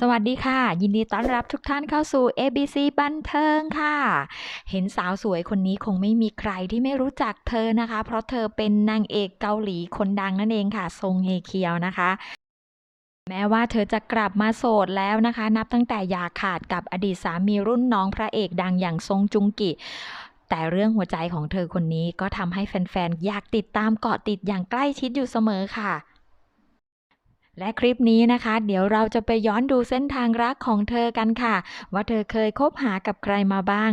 สวัสดีค่ะ ยินดีต้อนรับทุกท่านเข้าสู่ ABC บันเทิงค่ะ เห็นสาวสวยคนนี้คงไม่มีใครที่ไม่รู้จักเธอนะคะ เพราะเธอเป็นนางเอกเกาหลีคนดังนั่นเองค่ะซงเฮเคียวนะคะแม้ว่าเธอจะกลับมาโสดแล้วนะคะ นับตั้งแต่อย่าขาดกับอดีตสามีรุ่นน้องพระเอกดังอย่างซงจุงกิแต่เรื่องหัวใจของเธอคนนี้ก็ทำให้แฟนๆอยากติดตามเกาะติดอย่างใกล้ชิดอยู่เสมอค่ะ และคลิปนี้นะคะ เดี๋ยวเราจะไปย้อนดูเส้นทางรักของเธอกันค่ะ ว่าเธอเคยคบหากับใครมาบ้าง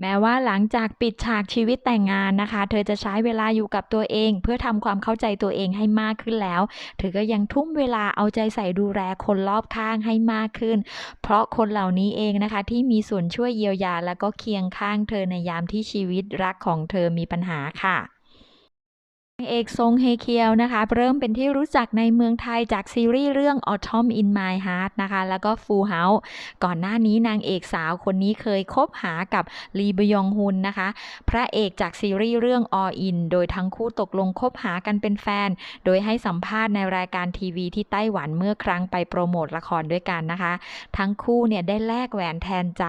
แม้ว่าหลังจากปิดฉากชีวิตแต่งงานนะคะ เธอจะใช้เวลาอยู่กับตัวเอง เพื่อทำความเข้าใจตัวเองให้มากขึ้นแล้ว เธอก็ยังทุ่มเวลาเอาใจใส่ดูแลคนรอบข้างให้มากขึ้น เพราะคนเหล่านี้เองนะคะ ที่มีส่วนช่วยเยียวยา และก็เคียงข้างเธอในยามที่ชีวิตรักของเธอมีปัญหาค่ะ เอกซงเฮเคียวนะคะเริ่มเป็นที่รู้จักในเมืองไทยจากซีรีส์เรื่อง Autumn in My Heart นะคะแล้วก็ Full House ก่อนหน้านี้นางเอกสาวคนนี้เคยคบหากับลีบยองฮุนนะคะ พระเอกจากซีรีส์เรื่อง All In โดยทั้งคู่ตกลงคบหากันเป็นแฟน โดยให้สัมภาษณ์ในรายการทีวีที่ไต้หวันเมื่อครั้งไปโปรโมทละครด้วยกันนะคะ ทั้งคู่เนี่ยได้แลกแหวนแทนใจ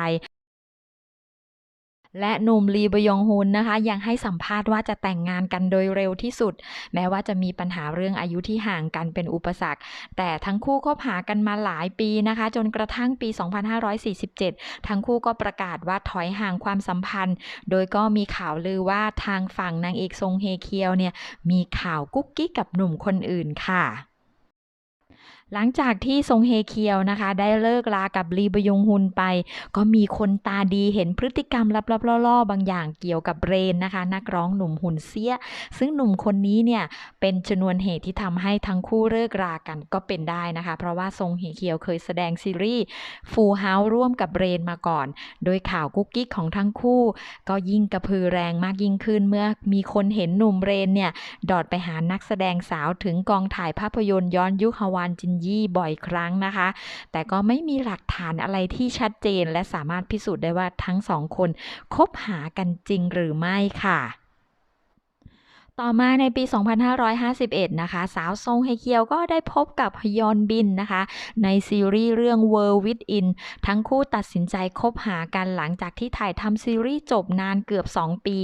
และหนุ่มลีบยองฮุนนะคะ ยังให้สัมภาษณ์ว่าจะแต่งงานกันโดยเร็วที่สุด แม้ว่าจะมีปัญหาเรื่องอายุที่ห่างกันเป็นอุปสรรค แต่ทั้งคู่คบหากันมาหลายปีนะคะ จนกระทั่งปี 2547 ทั้งคู่ก็ประกาศว่าถอยห่างความสัมพันธ์ โดยก็มีข่าวลือว่าทางฝั่งนางเอกซงเฮเคียวเนี่ยมีข่าวกุ๊กกิ๊กกับหนุ่มคนอื่นค่ะ หลังจากที่ซงเฮเคียวนะคะ ได้เลิกลากับลีบยงฮุนไป ก็มีคนตาดีเห็นพฤติกรรมลับๆล่อๆ บางอย่างเกี่ยวกับเรนนะคะ นักร้องหนุ่มหุ่นเสี้ย ซึ่งหนุ่มคนนี้เนี่ยเป็นชนวนเหตุที่ทำให้ทั้งคู่เลิกรากันก็เป็นได้นะคะ เพราะว่าซงเฮเคียวเคยแสดงซีรีส์ฟูเฮาร่วมกับเรนมาก่อน โดยข่าวกุ๊กกิ๊กของทั้งคู่ ก็ยิ่งกระพือแรงมากยิ่งขึ้นเมื่อมีคนเห็นหนุ่มเรนเนี่ยดอดไปหานักแสดงสาวถึงกองถ่ายภาพยนตร์ย้อนยุคฮาวานจินยี่บ่อยครั้งนะคะ แต่ก็ไม่มีหลักฐานอะไรที่ชัดเจน และสามารถพิสูจน์ได้ว่าทั้งสองคนคบหากันจริงหรือไม่ค่ะ ต่อมาในปี 2551 นะคะ สาวซงเฮเคียวก็ได้พบกับฮยอนบินนะคะ ในซีรีส์เรื่อง World Within ทั้งคู่ตัดสินใจคบหากันหลังจากที่ถ่ายทำซีรีส์จบนานเกือบ 2 ปี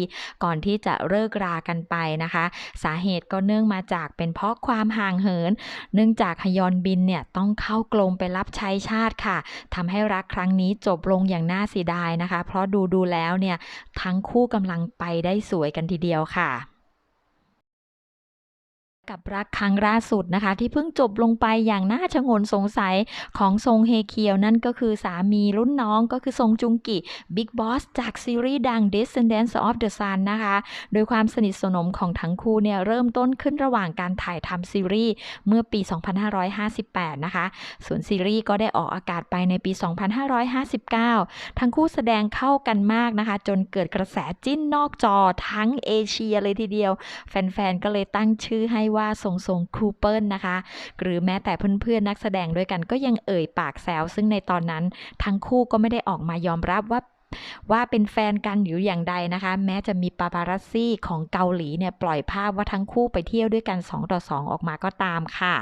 ก่อนที่จะเลิกรากันไปนะคะ สาเหตุก็เนื่องมาจากเป็นเพราะความห่างเหิน เนื่องจากฮยอนบินเนี่ยต้องเข้ากรมไปรับใช้ชาติค่ะทำให้รักครั้งนี้จบลงอย่างน่าเสียดายนะคะ เพราะดูดูแล้วเนี่ยทั้งคู่กำลังไปได้สวยกันทีเดียวค่ะ กับรักครั้งล่าสุดนะคะ ที่เพิ่งจบลงไปอย่างน่าชงนสงสัยของซงเฮเคียวนั่นก็คือสามีรุ่นน้องก็คือซงจุงกิบิ๊กบอสจากซีรีส์ดัง Descendants of the Sun นะคะ โดยความสนิทสนมของทั้งคู่เนี่ยเริ่มต้นขึ้นระหว่างการถ่ายทำซีรีส์เมื่อปี 2558 นะคะ ส่วนซีรีส์ก็ได้ออกอากาศไปในปี 2559 ทั้งคู่แสดงเข้ากันมากนะคะ จนเกิดกระแสจิ้นนอกจอทั้งเอเชียเลยทีเดียว แฟนๆก็เลยตั้งชื่อให้ว่าทรงทรงคูเปิลนะคะ หรือแม้แต่เพื่อนๆนักแสดงด้วยกันก็ยังเอ่ยปากแซวซึ่งในตอนนั้นทั้งคู่ก็ไม่ได้ออกมายอมรับว่าว่าเป็นแฟนกันอยู่อย่างใดนะคะ แม้จะมีปาปารัสซี่ของเกาหลีเนี่ยปล่อยภาพว่าทั้งคู่ไปเที่ยวด้วยกัน 2 ต่อ 2 ออกมาก็ตามค่ะ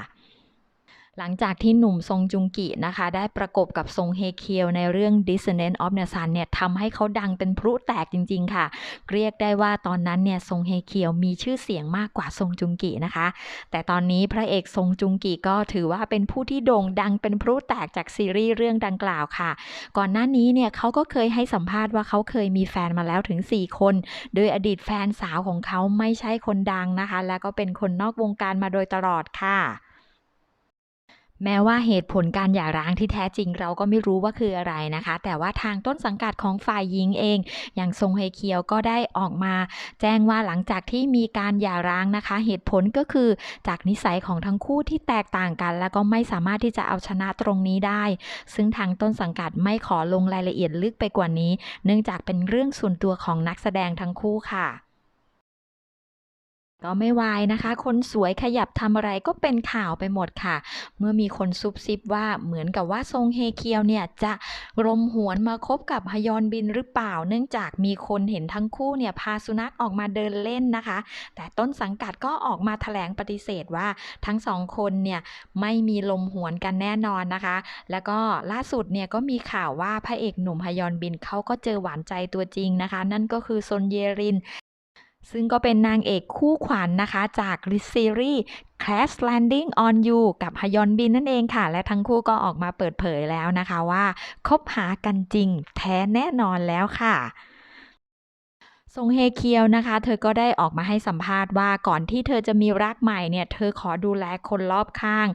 หลังจากที่หนุ่มซงจุงกินะคะ ได้ประกบกับซงเฮเคียวในเรื่อง Descendant of the Sun เนี่ยทำให้เขาดังเป็นพลุแตกจริง ๆ ค่ะ เรียกได้ว่าตอนนั้นเนี่ยซงเฮเคียวมีชื่อเสียงมากกว่าซงจุงกินะคะ แต่ตอนนี้พระเอกซงจุงกิก็ถือว่าเป็นผู้ที่โด่งดังเป็นพลุแตกจากซีรีส์เรื่องดังกล่าวค่ะ ก่อนหน้านี้เนี่ยเขาก็เคยให้สัมภาษณ์ว่าเขาเคยมีแฟนมาแล้วถึง 4 คน โดยอดีตแฟนสาวของเขาไม่ใช่คนดังนะคะ และก็เป็นคนนอกวงการมาโดยตลอดค่ะ แม้ว่าเหตุผลการหย่าร้างที่แท้จริงเราก็ไม่รู้ว่าคืออะไรนะคะ แต่ว่าทางต้นสังกัดของฝ่ายหญิงเอง อย่างซงเฮเคียวก็ได้ออกมา แจ้งว่าหลังจากที่มีการหย่าร้างนะคะ เหตุผลก็คือจากนิสัยของทั้งคู่ที่แตกต่างกัน แล้วก็ไม่สามารถที่จะเอาชนะตรงนี้ได้ ซึ่งทางต้นสังกัดไม่ขอลงรายละเอียดลึกไปกว่านี้ เนื่องจากเป็นเรื่องส่วนตัวของนักแสดงทั้งคู่ค่ะ ก็ไม่วายนะคะ คนสวยขยับทำอะไรก็เป็นข่าวไปหมดค่ะ เมื่อมีคนซุบซิบว่าเหมือนกับว่าทรงเฮเคียวเนี่ยจะรมหวนมาคบกับฮยอนบินหรือเปล่า เนื่องจากมีคนเห็นทั้งคู่เนี่ยพาสุนัขออกมาเดินเล่นนะคะ แต่ต้นสังกัดก็ออกมาแถลงปฏิเสธว่าทั้งสองคนเนี่ยไม่มีลมหวนกันแน่นอนนะคะ แล้วก็ล่าสุดเนี่ยก็มีข่าวว่าพระเอกหนุ่มฮยอนบินเขาก็เจอหวานใจตัวจริงนะคะ นั่นก็คือซนเยริน ซึ่งก็เป็นนางเอกคู่ขวัญนนะคะจากซีรีส์ Crash Landing on You กับฮยอนบินนั่นเองค่ะ และทั้งคู่ก็ออกมาเปิดเผยแล้วนะคะว่าคบหากันจริงแท้แน่นอนแล้วค่ะซงเฮเคียวนะคะ เธอก็ได้ออกมาให้สัมภาษณ์ว่าก่อนที่เธอจะมีรักใหม่เนี่ย เธอขอดูแลคนรอบข้าง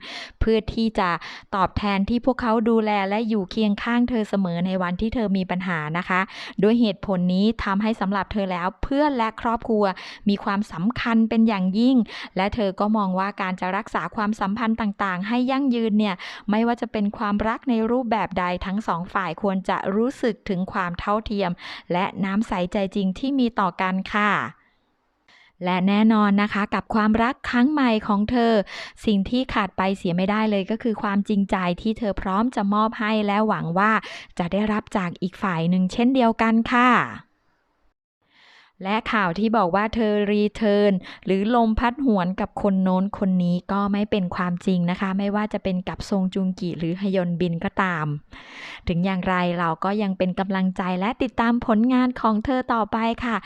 พื่อที่จะตอบแทนที่พวกเขาดูแลและอยู่เคียงข้างเธอเสมอในวันที่เธอมีปัญหานะคะด้วยเหตุผลนี้ทำให้สำหรับเธอแล้วเพื่อนและครอบครัวมีความสำคัญเป็นอย่างยิ่ง และเธอก็มองว่าการจะรักษาความสัมพันธ์ต่างๆ ให้ยั่งยืนเนี่ยไม่ว่าจะเป็นความรักในรูปแบบใดทั้งสองฝ่ายควรจะรู้สึกถึงความเท่าเทียม และน้ำใสใจจริงที่มีต่อกันค่ะ และแน่นอนนะคะกับความรักครั้งใหม่ของเธอ สิ่งที่ขาดไปเสียไม่ได้เลยก็คือความจริงใจที่เธอพร้อมจะมอบให้และหวังว่าจะได้รับจากอีกฝ่ายหนึ่งเช่นเดียวกันค่ะ และข่าวที่บอกว่าเธอรีเทิร์นหรือลมพัดหวนกับคนโน้นคนนี้ก็ไม่เป็นความจริงนะคะ ไม่ว่าจะเป็นกับซงจุงกิหรือฮยอนบินก็ตาม ถึงอย่างไรเราก็ยังเป็นกำลังใจและติดตามผลงานของเธอต่อไปค่ะ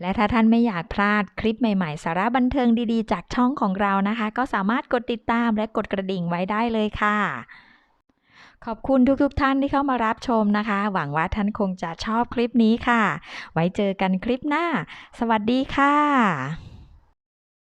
และถ้าท่านไม่อยากพลาดคลิปใหม่ๆ สาระบันเทิงดีๆ จากช่องของเรานะคะ ก็สามารถกดติดตามและกดกระดิ่งไว้ได้เลยค่ะ ขอบคุณทุกๆท่านที่เข้ามารับชมนะคะ หวังว่าท่านคงจะชอบคลิปนี้ค่ะ ไว้เจอกันคลิปหน้า สวัสดีค่ะ